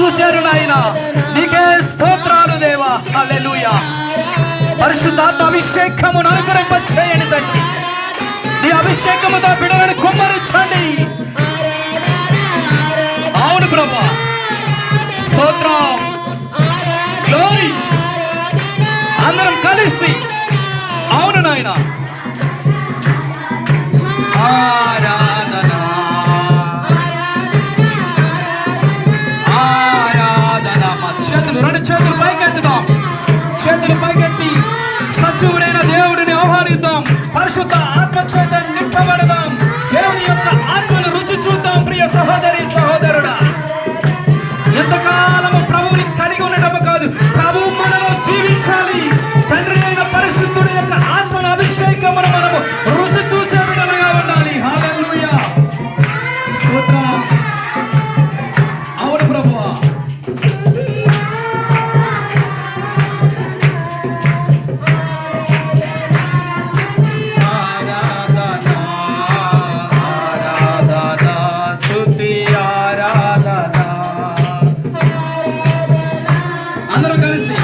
చూశారు నాయన నీకే స్తోత్రాలు దేవా. అల్లెలుయ పరిశుద్ధాత్మ అభిషేకము అనుగ్రహింప చేయండి తండ్రి. నీ అభిషేకముతో బిడవని కుమ్మరించండి. అవును బ్రహ్మ స్తోత్రం. అందరం కలిసి పైకెత్తుదాం. చేతులు పైకెత్తి సచివుడైన దేవుడిని ఆహ్వానిద్దాం. పరిశుద్ధ ఆత్మచేత నింపబడదాం. దేవుని యొక్క ఆత్మను రుచి చూద్దాం ప్రియ సహోదరి సహోదరుడా. ఎంతకాలము ప్రభువుని కలిగి ఉండటం కాదు ప్రభు మనలో జీవించాలి. తండ్రి అయిన పరిశుద్ధుడి యొక్క ఆత్మను అభిషేకమును మనము రుచి చూసే బిడ్డలుగా ఉండాలి. హాలూయా స్తోత్రం. Sandra Galizinho.